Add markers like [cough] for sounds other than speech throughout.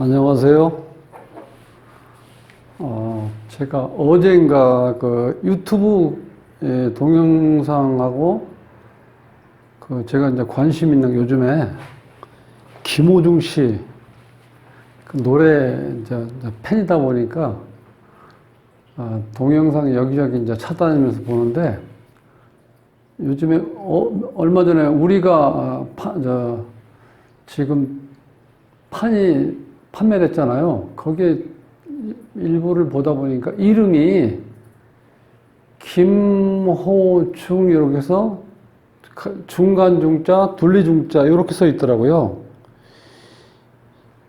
안녕하세요. 어, 제가 어젠가 그 유튜브 동영상하고 그 제가 이제 관심 있는 게 요즘에 김호중 씨 그 노래 이제 팬이다 보니까 아, 동영상 여기저기 이제 찾아다니면서 보는데 요즘에 어, 얼마 전에 우리가 아, 파, 저, 지금 판이 판매됐잖아요. 거기에 일부를 보다 보니까 이름이 김호중 이렇게 해서 중간 중자, 분리 중자 이렇게 써 있더라고요.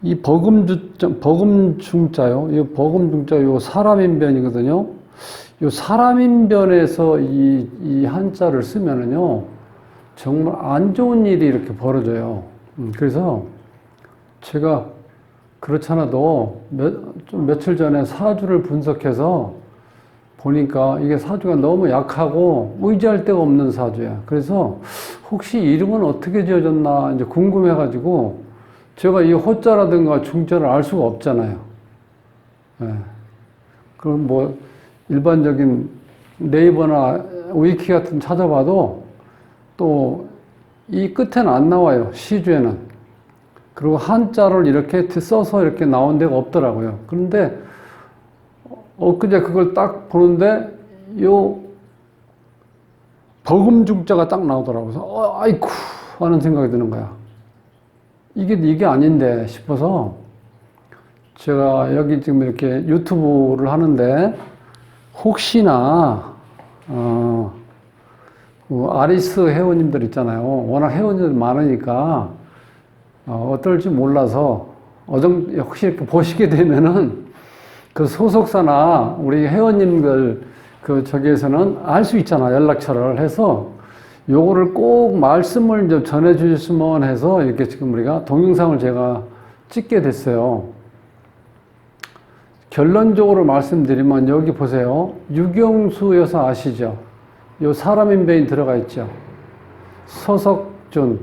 이 버금주 버금 중자요. 이 버금 중자 요 사람인변이거든요. 요 사람인변에서 이, 이 한자를 쓰면은요 정말 안 좋은 일이 이렇게 벌어져요. 음, 그래서 제가 그렇잖아도 몇, 좀 며칠 전에 사주를 분석해서 보니까 이게 사주가 너무 약하고 의지할 데가 없는 사주야. 그래서 혹시 이름은 어떻게 지어졌나 이제 궁금해가지고 제가 이 호자라든가 중자를 알 수가 없잖아요. 예. 그럼 뭐 일반적인 네이버나 위키 같은 찾아봐도 또 이 끝에는 안 나와요. 시주에는. 그리고 한자를 이렇게 써서 이렇게 나온 데가 없더라고요. 그런데 엊그제 그걸 딱 보는데 요 버금중자가 딱 나오더라고요. 어, 아이쿠 하는 생각이 드는 거야. 이게 이게 아닌데 싶어서 제가 여기 지금 이렇게 유튜브를 하는데 혹시나 어, 그 아리스 회원님들 있잖아요. 워낙 회원님들 많으니까 어, 어떨지 몰라서 어정 혹시 이렇게 보시게 되면은 그 소속사나 우리 회원님들 그 저기에서는 알 수 있잖아 연락처를 해서 요거를 꼭 말씀을 좀 전해 주셨으면 해서 이렇게 지금 우리가 동영상을 제가 찍게 됐어요. 결론적으로 말씀드리면 여기 보세요. 유경수 여사 아시죠? 요 사람인 배인 들어가 있죠. 서석준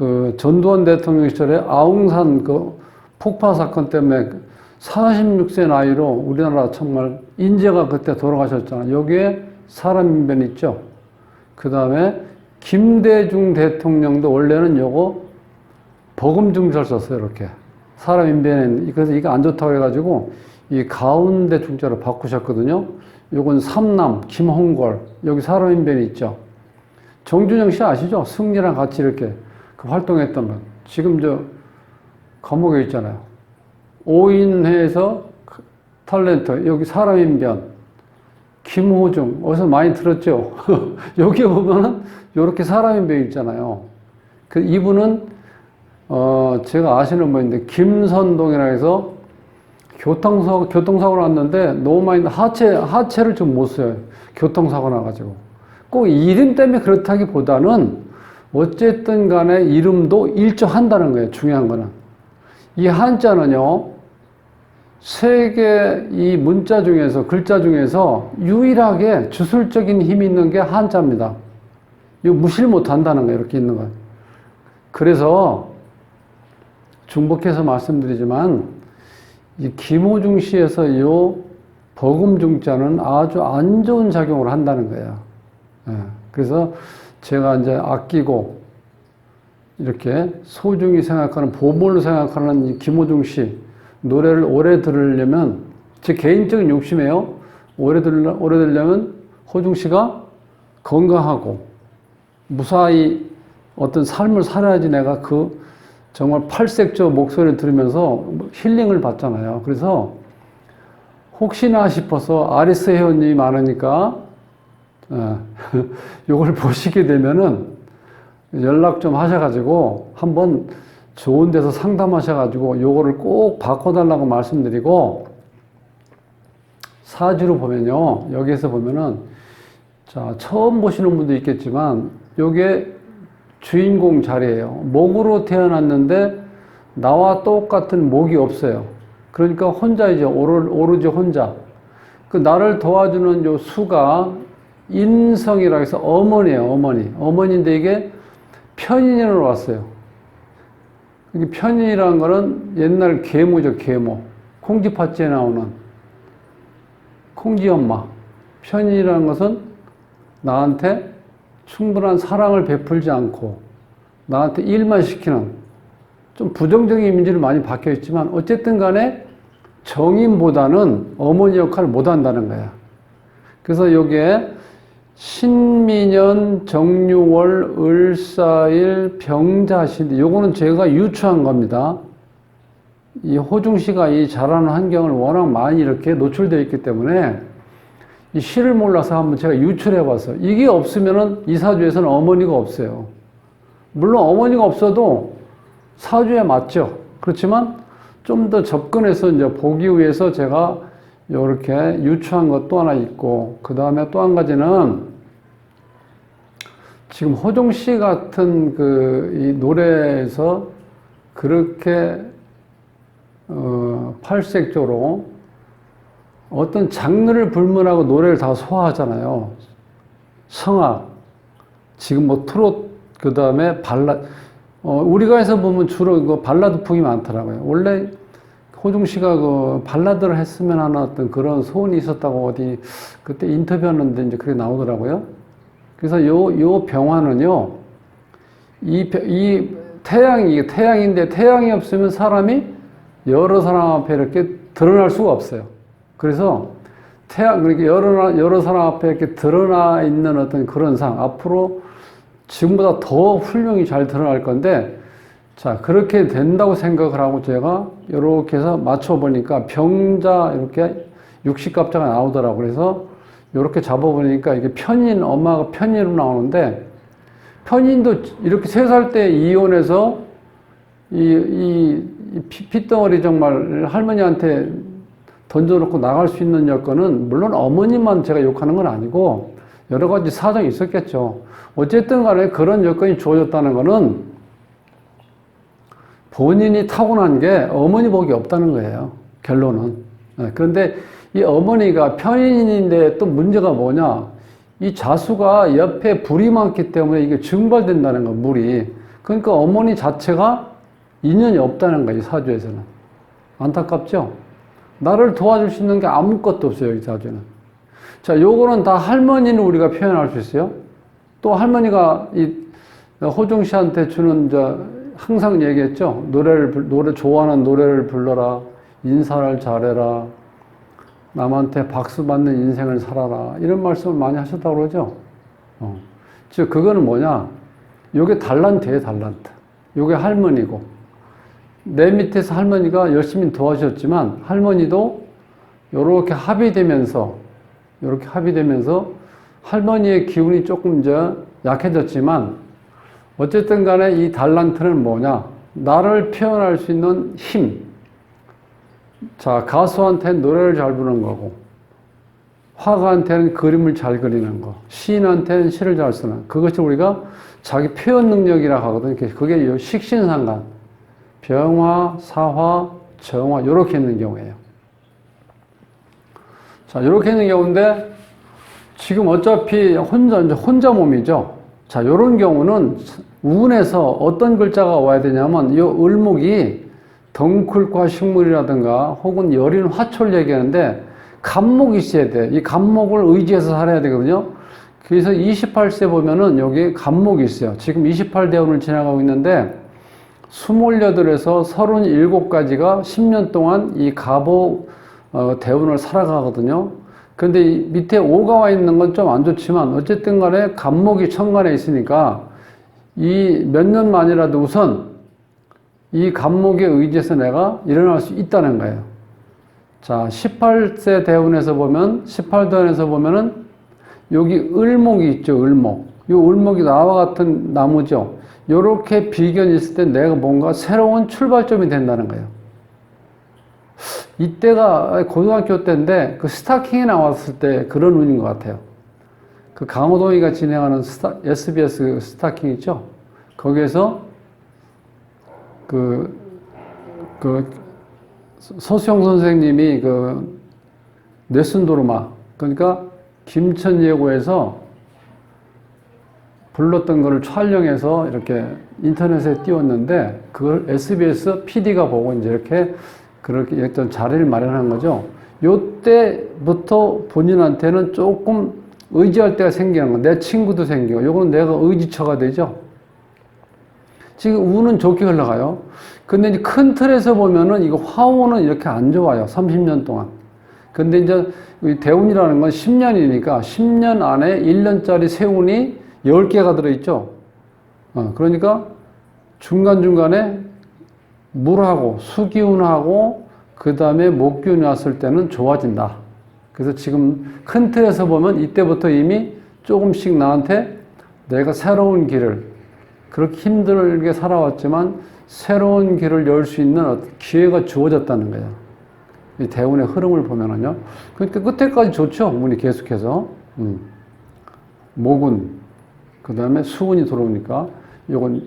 그 전두환 대통령 시절에 아웅산 그 폭파 사건 때문에 46세 나이로 우리나라 정말 인재가 그때 돌아가셨잖아요. 여기에 사람인변 있죠. 그 다음에 김대중 대통령도 원래는 요거 버금중절 썼어요. 이렇게. 사람 인변에 그래서 이거 안 좋다고 해가지고 이 가운데 중자로 바꾸셨거든요. 요건 삼남 김홍걸 여기 사람 인변이 있죠. 정준영 씨 아시죠? 승리랑 같이 이렇게 그 활동했던 분. 지금 저 감옥에 있잖아요. 오인회에서 탤런트 여기 사람 인 변 김호중 어디서 많이 들었죠? [laughs] 여기 보면은 이렇게 사람 인 변 있잖아요. 그 이분은 어, 제가 아시는 분인데, 김선동이라 해서 교통사고, 교통사고 났는데, 너무 많이, 하체, 하체를 좀 못 써요. 교통사고 나가지고. 꼭 이름 때문에 그렇다기 보다는, 어쨌든 간에 이름도 일조한다는 거예요. 중요한 거는. 이 한자는요, 세계 이 문자 중에서, 글자 중에서 유일하게 주술적인 힘이 있는 게 한자입니다. 이거 무시를 못 한다는 거예요. 이렇게 있는 거예요. 그래서, 중복해서 말씀드리지만 이 김호중 씨에서 이 버금중자는 아주 안 좋은 작용을 한다는 거예요. 예. 그래서 제가 이제 아끼고 이렇게 소중히 생각하는 보물로 생각하는 이 김호중 씨 노래를 오래 들으려면 제 개인적인 욕심이에요. 오래 들려 오래 들려면 호중 씨가 건강하고 무사히 어떤 삶을 살아야지 내가 그 정말 팔색조 목소리를 들으면서 힐링을 받잖아요. 그래서 혹시나 싶어서 아리스 회원님이 많으니까 [laughs] 이걸 보시게 되면은 연락 좀 하셔가지고 한번 좋은 데서 상담하셔가지고 요거를 꼭 바꿔달라고 말씀드리고 사주로 보면요 여기에서 보면은 자 처음 보시는 분도 있겠지만 요게 주인공 자리예요. 목으로 태어났는데 나와 똑같은 목이 없어요. 그러니까 혼자이죠. 오로지 혼자. 그 나를 도와주는 요 수가 인성이라 해서 어머니예요. 어머니. 어머니인데 이게 편인으로 왔어요. 이게 편이라는 거는 옛날 계모죠, 계모. 콩쥐팥지에 나오는 콩쥐 엄마. 편이라는 것은 나한테 충분한 사랑을 베풀지 않고 나한테 일만 시키는 좀 부정적인 이미지를 많이 박혀 있지만 어쨌든 간에 정인보다는 어머니 역할을 못 한다는 거야. 그래서 여기에 신민년, 정유월, 을사일, 병자신 요거는 제가 유추한 겁니다. 이 호중 씨가 이 자라는 환경을 워낙 많이 이렇게 노출되어 있기 때문에 이 시를 몰라서 한번 제가 유출해 봤어요. 이게 없으면은 이 사주에서는 어머니가 없어요. 물론 어머니가 없어도 사주에 맞죠. 그렇지만 좀 더 접근해서 이제 보기 위해서 제가 이렇게 유추한 것도 하나 있고, 그 다음에 또 한 가지는 지금 호종 씨 같은 그 이 노래에서 그렇게 어, 팔색조로 어떤 장르를 불문하고 노래를 다 소화하잖아요. 성악, 지금 뭐 트롯, 그 다음에 발라, 어, 우리가 해서 보면 주로 그 발라드 풍이 많더라고요. 원래 호중 씨가 그 발라드를 했으면 하는 어떤 그런 소원이 있었다고 어디 그때 인터뷰하는데 이제 그게 나오더라고요. 그래서 요, 요 병화는요, 이, 벼- 이 태양이, 태양인데 태양이 없으면 사람이 여러 사람 앞에 이렇게 드러날 수가 없어요. 그래서 태양, 그러니까 여러, 여러 사람 앞에 이렇게 드러나 있는 어떤 그런 상, 앞으로 지금보다 더 훌륭히 잘 드러날 건데, 자, 그렇게 된다고 생각을 하고 제가 이렇게 해서 맞춰보니까 병자, 이렇게 육식갑자가 나오더라고요. 그래서 이렇게 잡아보니까 이게 편인, 엄마가 편인으로 나오는데, 편인도 이렇게 세 살 때 이혼해서 이, 이, 이 피, 핏덩어리 정말 할머니한테 던져놓고 나갈 수 있는 여건은 물론 어머님만 제가 욕하는 건 아니고 여러 가지 사정이 있었겠죠. 어쨌든 간에 그런 여건이 주어졌다는 거는 본인이 타고난 게 어머니 복이 없다는 거예요. 결론은. 네, 그런데 이 어머니가 편인인데 또 문제가 뭐냐. 이 자수가 옆에 불이 많기 때문에 이게 증발된다는 거, 물이. 그러니까 어머니 자체가 인연이 없다는 거예요, 이 사주에서는. 안타깝죠? 나를 도와줄 수 있는 게 아무것도 없어요, 이 사주는. 자, 요거는 다 할머니는 우리가 표현할 수 있어요. 또 할머니가 이 호중 씨한테 주는 저 항상 얘기했죠. 노래를 불- 노래 좋아하는 노래를 불러라. 인사를 잘해라. 남한테 박수 받는 인생을 살아라. 이런 말씀을 많이 하셨다고 그러죠. 어. 즉 그거는 뭐냐? 요게 달란트예요, 달란트. 요게 할머니고 내 밑에서 할머니가 열심히 도와주셨지만 할머니도 요렇게 합의되면서 요렇게 합의되면서 할머니의 기운이 조금 이제 약해졌지만 어쨌든 간에 이 달란트는 뭐냐? 나를 표현할 수 있는 힘. 자, 가수한테는 노래를 잘 부르는 거고, 화가한테는 그림을 잘 그리는 거, 시인한테는 시를 잘 쓰는 그것이 우리가 자기 표현 능력이라 하거든요. 그게 요 식신상관. 병화, 사화, 정화, 요렇게 있는 경우예요. 자, 요렇게 있는 경우인데, 지금 어차피 혼자, 혼자 몸이죠. 자, 요런 경우는 운에서 어떤 글자가 와야 되냐면, 요 을목이 덩쿨과 식물이라든가 혹은 여린 화초를 얘기하는데, 간목이 있어야 돼. 이 간목을 의지해서 살아야 되거든요. 그래서 28세 보면은 여기 간목이 있어요. 지금 28대운을 지나가고 있는데, 28에서 37까지가 10년 동안 이 가보 어, 대운을 살아가거든요. 근데 이 밑에 오가 와 있는 건 좀 안 좋지만 어쨌든 간에 간목이 천간에 있으니까 이 몇 년 만이라도 우선 이 간목에 의지해서 내가 일어날 수 있다는 거예요. 자, 18세 대운에서 보면 18대운에서 보면은 여기 을목이 있죠, 을목. 이 을목이 나와 같은 나무죠. 요렇게 비견이 있을 때 내가 뭔가 새로운 출발점이 된다는 거예요. 이때가 고등학교 때인데 그 스타킹이 나왔을 때 그런 운인 것 같아요. 그 강호동이가 진행하는 스타, SBS 그 스타킹 있죠? 거기에서 그, 그 서수영 선생님이 그 뇌순도르마 그러니까 김천 예고에서 불렀던 거를 촬영해서 이렇게 인터넷에 띄웠는데 그걸 SBS PD가 보고 이제 이렇게 그렇게 어떤 자리를 마련한 거죠. 요때부터 본인한테는 조금 의지할 때가 생기는 거. 내 친구도 생기고, 요거는 내가 의지처가 되죠. 지금 우는 좋게 흘러가요. 근데 이제 큰 틀에서 보면은 이거 화호는 이렇게 안 좋아요. 30년 동안. 근데 이제 이 대운이라는 건 10년이니까 10년 안에 1년짜리 세운이 10개가 들어있죠. 어, 그러니까 중간중간에 물하고 수기운하고 그 다음에 목기운이 왔을 때는 좋아진다. 그래서 지금 큰 틀에서 보면 이때부터 이미 조금씩 나한테 내가 새로운 길을 그렇게 힘들게 살아왔지만 새로운 길을 열 수 있는 기회가 주어졌다는 거예요. 이 대운의 흐름을 보면은요. 그러니까 끝에까지 좋죠. 운이 계속해서. 음. 목운, 그 다음에 수운이 들어오니까 요건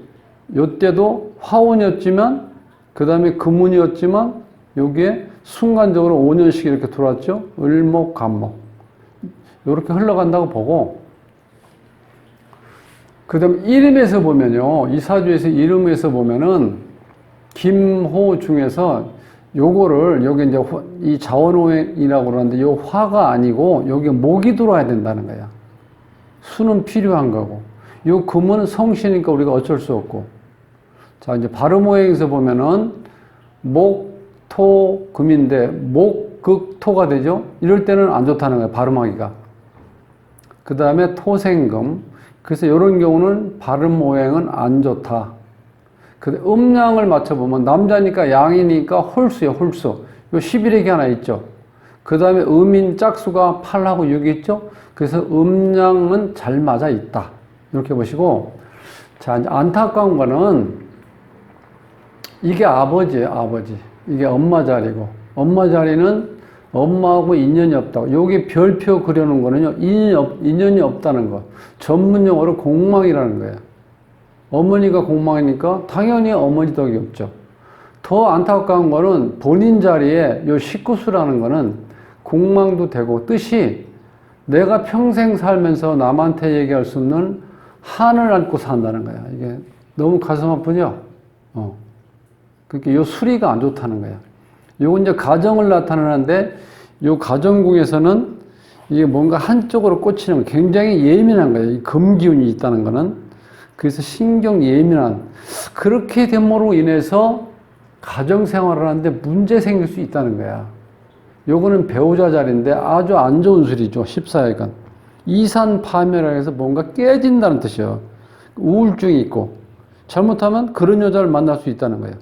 요때도 화운이었지만 그 다음에 금운이었지만 여기에 순간적으로 5년씩 이렇게 들어왔죠. 을목, 간목. 이렇게 흘러간다고 보고 그 다음 이름에서 보면요. 이 사주에서 이름에서 보면은 김호 중에서 요거를 여기 이제 화- 이 자원호행이라고 그러는데 요 화가 아니고 여기 목이 들어와야 된다는 거야. 수는 필요한 거고. 요 금은 성씨니까 우리가 어쩔 수 없고. 자, 이제 발음호행에서 보면은 목, 토, 금인데 목, 극, 토가 되죠? 이럴 때는 안 좋다는 거예요. 발음하기가. 그 다음에 토생금. 그래서 이런 경우는 발음호행은 안 좋다. 그 음량을 맞춰보면 남자니까 양이니까 홀수요, 홀수. 요 11액이 하나 있죠. 그 다음에 음인 짝수가 8하고 6이 있죠. 그래서 음량은 잘 맞아 있다. 이렇게 보시고. 자, 이제 안타까운 거는 이게 아버지예요, 아버지. 이게 엄마 자리고. 엄마 자리는 엄마하고 인연이 없다고. 여기 별표 그려놓은 거는요, 인연이, 없, 인연이 없다는 거. 전문 용어로 공망이라는 거예요. 어머니가 공망이니까 당연히 어머니 덕이 없죠. 더 안타까운 거는 본인 자리에 요 식구수라는 거는 공망도 되고 뜻이 내가 평생 살면서 남한테 얘기할 수 없는 한을 안고 산다는 거야. 이게 너무 가슴 아프죠? 어. 그러니까 요 수리가 안 좋다는 거야. 요건 이제 가정을 나타내는데 요 가정궁에서는 이게 뭔가 한쪽으로 꽂히는 거 굉장히 예민한 거예요. 이 금기운이 있다는 거는. 그래서 신경 예민한 그렇게 됨으로 인해서 가정 생활을 하는데 문제 생길 수 있다는 거야. 요거는 배우자 자리인데 아주 안 좋은 술이죠. 14회간. 이산 파멸을 해서 뭔가 깨진다는 뜻이에요. 우울증이 있고 잘못하면 그런 여자를 만날 수 있다는 거예요.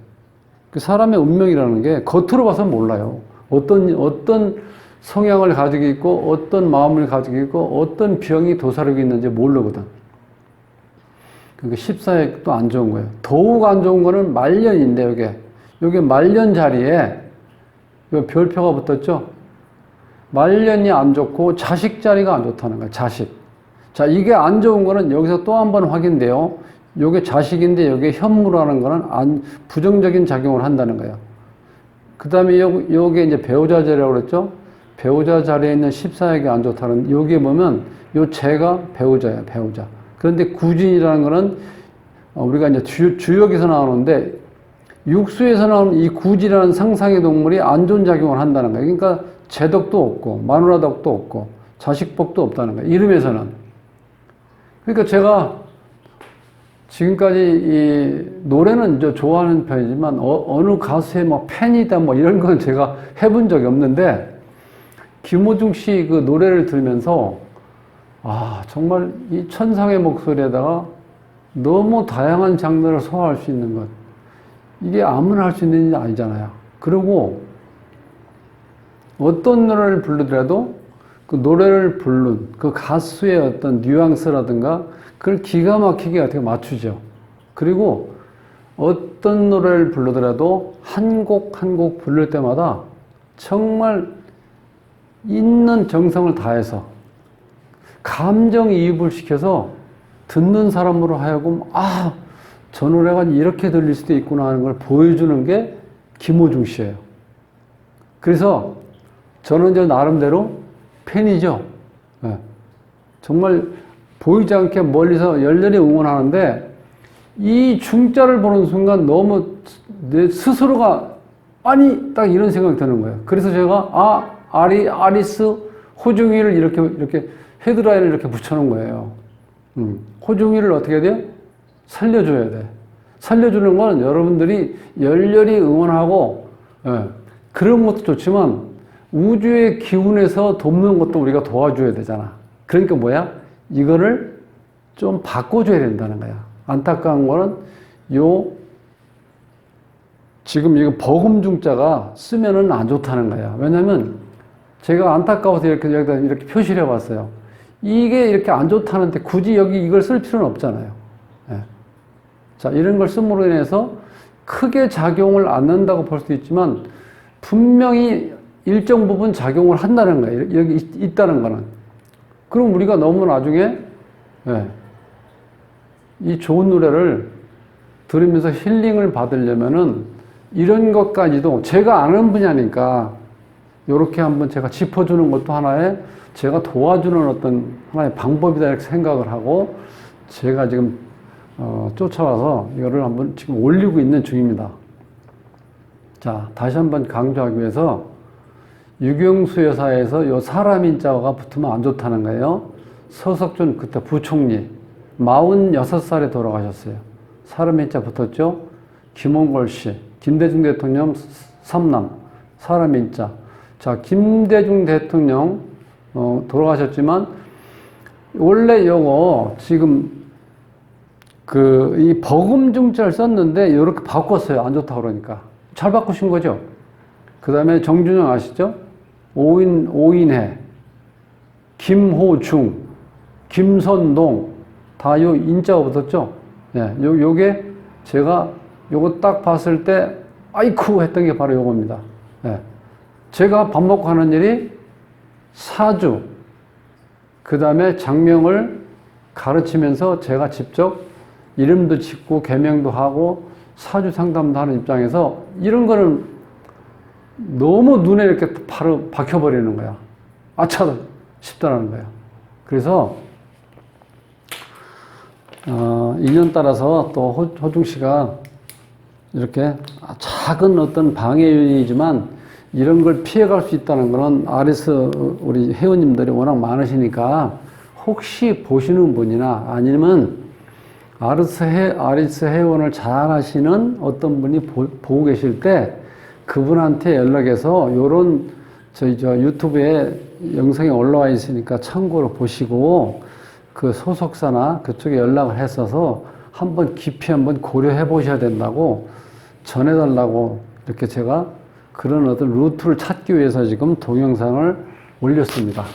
그 사람의 운명이라는 게 겉으로 봐서 몰라요. 어떤 어떤 성향을 가지고 있고 어떤 마음을 가지고 있고 어떤 병이 도사리고 있는지 모르거든. 그러니까 14회도 안 좋은 거예요. 더욱 안 좋은 거는 말년인데 이게 여기 말년 자리에 요 별표가 붙었죠. 말년이 안 좋고 자식 자리가 안 좋다는 거예요. 자식. 자, 이게 안 좋은 거는 여기서 또 한 번 확인돼요. 요게 자식인데 여기에 현무라는 거는 안, 부정적인 작용을 한다는 거예요. 그 다음에 요, 요게 이제 배우자 자리라고 그랬죠? 배우자 자리에 있는 14액이 안 좋다는, 여기에 보면 요 재가 배우자예요, 배우자. 그런데 구진이라는 거는 어, 우리가 이제 주, 주역에서 나오는데 육수에서 나오는 이 구지라는 상상의 동물이 안 좋은 작용을 한다는 거예요. 그러니까 제덕도 없고 마누라 덕도 없고 자식복도 없다는 거예요. 이름에서는. 그러니까 제가 지금까지 이 노래는 저 좋아하는 편이지만 어, 느 가수의 뭐 팬이다 뭐 이런 건 제가 해본 적이 없는데 김호중 씨 그 노래를 들으면서 아 정말 이 천상의 목소리에다가 너무 다양한 장르를 소화할 수 있는 것 이게 아무나 할 수 있는 일이 아니잖아요. 그리고 어떤 노래를 부르더라도 그 노래를 부른 그 가수의 어떤 뉘앙스라든가 그걸 기가 막히게 어떻게 맞추죠. 그리고 어떤 노래를 부르더라도 한 곡 한 곡 부를 때마다 정말 있는 정성을 다해서 감정이입을 시켜서 듣는 사람으로 하여금 아, 저 노래가 이렇게 들릴 수도 있구나 하는 걸 보여주는 게 김호중 씨예요. 그래서 저는 저 나름대로 팬이죠. 예. 정말 보이지 않게 멀리서 열렬히 응원하는데 이 중자를 보는 순간 너무 내 스스로가 아니 딱 이런 생각이 드는 거예요. 그래서 제가 아 아리 아리스 호중이를 이렇게 이렇게 헤드라인을 이렇게 붙여놓은 거예요. 음, 호중이를 어떻게 해야 돼요? 살려줘야 돼. 살려주는 건 여러분들이 열렬히 응원하고 예, 그런 것도 좋지만 우주의 기운에서 돕는 것도 우리가 도와줘야 되잖아. 그러니까 뭐야? 이거를 좀 바꿔줘야 된다는 거야. 안타까운 거는 요 지금 이거 버금중자가 쓰면은 안 좋다는 거야. 왜냐면 제가 안타까워서 이렇게 여기다 이렇게 표시를 해봤어요. 이게 이렇게 안 좋다는데 굳이 여기 이걸 쓸 필요는 없잖아요. 예. 자, 이런 걸 씀으로 인해서 크게 작용을 않는다고 볼 수도 있지만 분명히 일정 부분 작용을 한다는 거예요. 여기 있- 있다는 거는. 그럼 우리가 너무 나중에 예, 이 좋은 노래를 들으면서 힐링을 받으려면은 이런 것까지도 제가 아는 분야니까 이렇게 한번 제가 짚어주는 것도 하나의 제가 도와주는 어떤 하나의 방법이다 이렇게 생각을 하고 제가 지금 어, 쫓아와서 이거를 한번 지금 올리고 있는 중입니다. 자, 다시 한번 강조하기 위해서 유경수 여사에서 요 사람인 자가 붙으면 안 좋다는 거예요. 서석준 그때 부총리 46살에 돌아가셨어요. 사람인 자 붙었죠. 김홍걸 씨, 김대중 대통령 삼남 사람인 자. 자, 김대중 대통령 어, 돌아가셨지만 원래 요거 지금 그 이 버금중자를 썼는데 이렇게 바꿨어요. 안 좋다 그러니까 잘 바꾸신 거죠. 그 다음에 정준영 아시죠? 오인 오인혜, 김호중, 김선동 다 요 인자가 붙었죠. 예, 요 요게 제가 요거 딱 봤을 때 아이쿠 했던 게 바로 요겁니다. 예. 제가 밥 먹고 하는 일이 사주, 그 다음에 장명을 가르치면서 제가 직접 이름도 짓고 개명도 하고 사주 상담도 하는 입장에서 이런 거는 너무 눈에 이렇게 바로 박혀버리는 거야. 아차 싶다는 거야. 그래서 어, 인연 따라서 또 호, 호중 씨가 이렇게 작은 어떤 방해이지만 이런 걸 피해갈 수 있다는 거는 아리스 우리 회원님들이 워낙 많으시니까 혹시 보시는 분이나 아니면 아리스 회, 아리스 회원을 잘 하시는 어떤 분이 보, 보고 계실 때 그분한테 연락해서 요런 저희 저 유튜브에 영상이 올라와 있으니까 참고로 보시고 그 소속사나 그쪽에 연락을 했어서 한번 깊이 한번 고려해 보셔야 된다고 전해달라고 이렇게 제가 그런 어떤 루트를 찾기 위해서 지금 동영상을 올렸습니다.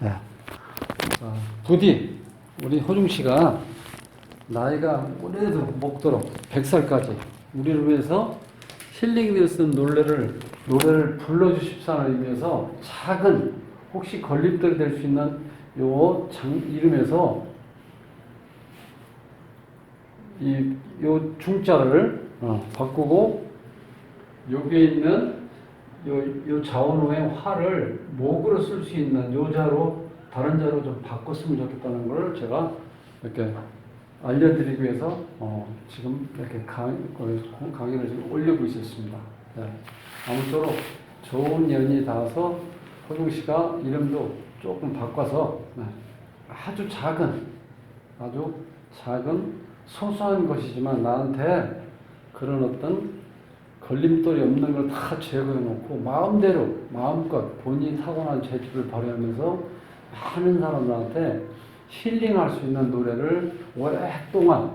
네. 자, 부디 우리 호중 씨가 나이가 오래도 먹도록 100살까지 우리를 위해서 힐링을 쓰는 노래를 노래를 불러주십사는 의미에서 작은 혹시 걸림돌이 될 수 있는 요 장 이름에서 이 요 중자를 어, 바꾸고 여기에 있는 요, 요 자원호의 화를 목으로 쓸 수 있는 요 자로 다른 자로 좀 바꿨으면 좋겠다는 걸 제가 이렇게 알려드리기 위해서 어, 지금 이렇게 강, 어, 강의를 지금 올리고 있었습니다. 네. 아무쪼록 좋은 연이 닿아서 호중 씨가 이름도 조금 바꿔서 네. 아주 작은 아주 작은 소소한 것이지만 나한테 그런 어떤 걸림돌이 없는 걸 다 제거해 놓고 마음대로 마음껏 본인이 타고난 재주를 발휘하면서 많은 사람들한테 힐링할 수 있는 노래를 오랫동안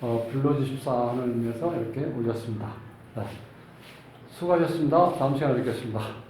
어, 불러주십사 하는 의미에서 이렇게 올렸습니다. 네. 수고하셨습니다. 다음 시간에 뵙겠습니다.